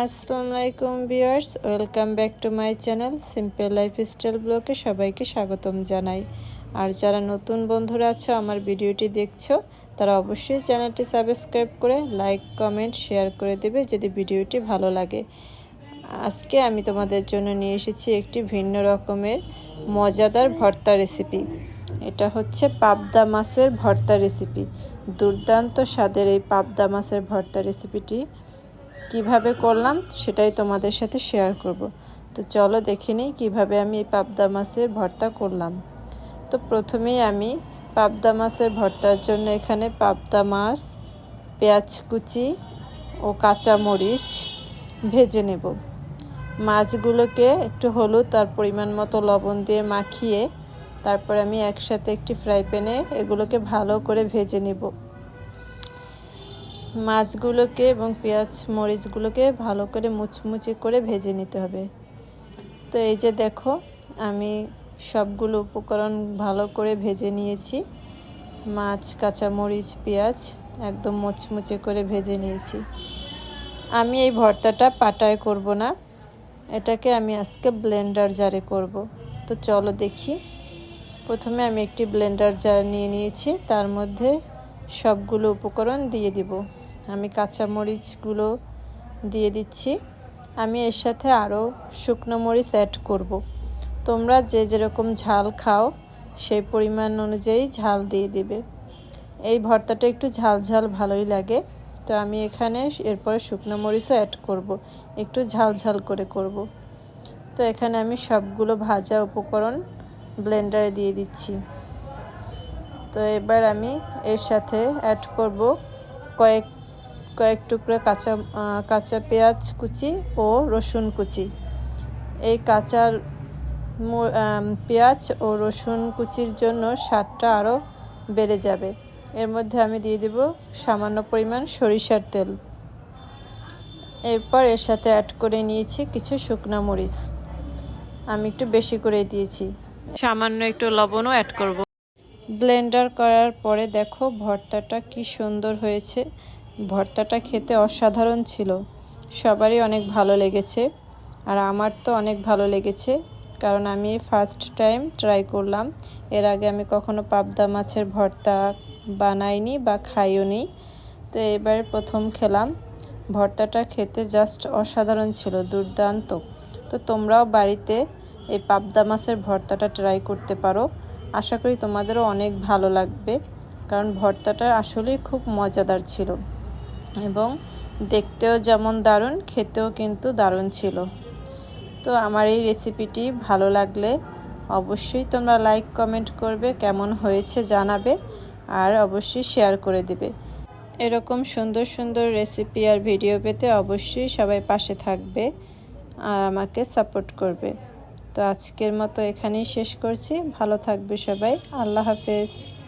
আসসালামু আলাইকুম viewers, welcome back to my channel simple lifestyle ব্লগে সবাইকে স্বাগতম জানাই। আর যারা নতুন বন্ধুরা আছো, আমার ভিডিওটি দেখছ, তারা অবশ্যই চ্যানেলটি সাবস্ক্রাইব করে লাইক, কমেন্ট, শেয়ার করে দেবে যদি ভিডিওটি ভালো লাগে। আজকে আমি তোমাদের জন্য নিয়ে এসেছি একটি ভিন্ন রকমের মজাদার ভর্তা রেসিপি। এটা হচ্ছে পাবদা মাছের ভর্তা রেসিপি। দুর্দান্ত স্বাদের এই পাবদা মাছের ভর্তা রেসিপিটি। কীভাবে করলাম সেটাই তোমাদের সাথে শেয়ার করব। তো চলো দেখে নিই কীভাবে আমি এই পাবদা মাছের ভর্তা করলাম। তো প্রথমেই আমি পাবদা মাছের ভর্তার জন্য এখানে পাবদা মাছ, পেঁয়াজ কুচি ও কাঁচা মরিচ ভেজে নেব। মাছগুলোকে একটু হলুদ তার পরিমাণ মতো লবণ দিয়ে মাখিয়ে তারপর আমি একসাথে একটি ফ্রাই প্যানে এগুলোকে ভালো করে ভেজে নেব। মাছগুলোকে এবং পেঁয়াজ, মরিচগুলোকে ভালো করে মুচমুচে করে ভেজে নিতে হবে। তো এই যে দেখো, আমি সবগুলো উপকরণ ভালো করে ভেজে নিয়েছি। মাছ কাঁচা মরিচ পেঁয়াজ একদম মুচমুচে করে ভেজে নিয়েছি। আমি এই ভর্তাটা পাটায় করব না, এটাকে আমি আজকে ব্লেন্ডার জারে করব। তো চলো দেখি। প্রথমে আমি একটি ব্লেন্ডার জার নিয়ে নিয়েছি, তার মধ্যে সবগুলো উপকরণ দিয়ে দিব। আমি কাঁচা মরিচগুলো দিয়ে দিচ্ছি আমি এর সাথে আরও শুকনো মরিচ অ্যাড করব। তোমরা যে যেরকম ঝাল খাও, সেই পরিমাণ অনুযায়ী ঝাল দিয়ে দিবে এই ভর্তাটা একটু ঝাল ঝাল ভালোই লাগে তো আমি এখানে এরপরে শুকনো মরিচও অ্যাড করব। একটু ঝাল ঝাল করে করব। তো এখানে আমি সবগুলো ভাজা উপকরণ ব্লেন্ডারে দিয়ে দিচ্ছি তো এবার আমি এর সাথে অ্যাড করব কয়েক কয়েক টুকরো কাঁচা কাঁচা পেঁয়াজ কুচি ও রসুন কুচি। এই কাঁচা পেঁয়াজ ও রসুন কুচির জন্য স্বাদটা আরও বেড়ে যাবে। এর মধ্যে আমি দিয়ে দেব সামান্য পরিমাণ সরিষার তেল। এরপর এর সাথে অ্যাড করে নিয়েছি কিছু শুকনো মরিচ। আমি একটু বেশি করে দিয়েছি। সামান্য একটু লবণও অ্যাড করব। ব্লেন্ডার করার পরে দেখো ভর্তাটা কি সুন্দর হয়েছে। ভর্তাটা খেতে অসাধারণ ছিল। সবারই অনেক ভালো লেগেছে আর আমার তো অনেক ভালো লেগেছে, কারণ আমি ফার্স্ট টাইম ট্রাই করলাম। এর আগে আমি কখনো পাবদা মাছের ভর্তা বানাইনি বা খাইও নি তো এবার প্রথম খেলাম। ভর্তাটা খেতে জাস্ট অসাধারণ ছিল, দুর্দান্ত। তো তোমরাও বাড়িতে এই পাবদা মাছের ভর্তাটা ট্রাই করতে পারো। আশা করি তোমাদেরও অনেক ভালো লাগবে, কারণ ভর্তাটা আসলেই খুব মজাদার ছিল। এবং দেখতেও যেমন দারুণ, খেতেও কিন্তু দারুণ ছিল। তো আমার এই রেসিপিটি ভালো লাগলে অবশ্যই তোমরা লাইক কমেন্ট করবে, কেমন হয়েছে জানাবে আর অবশ্যই শেয়ার করে দেবে। এরকম সুন্দর সুন্দর রেসিপি আর ভিডিও পেতে অবশ্যই সবাই পাশে থাকবে আর আমাকে সাপোর্ট করবে। তো আজকের মতো এখানেই শেষ করছি। ভালো থাকবে সবাই। আল্লাহ হাফেজ।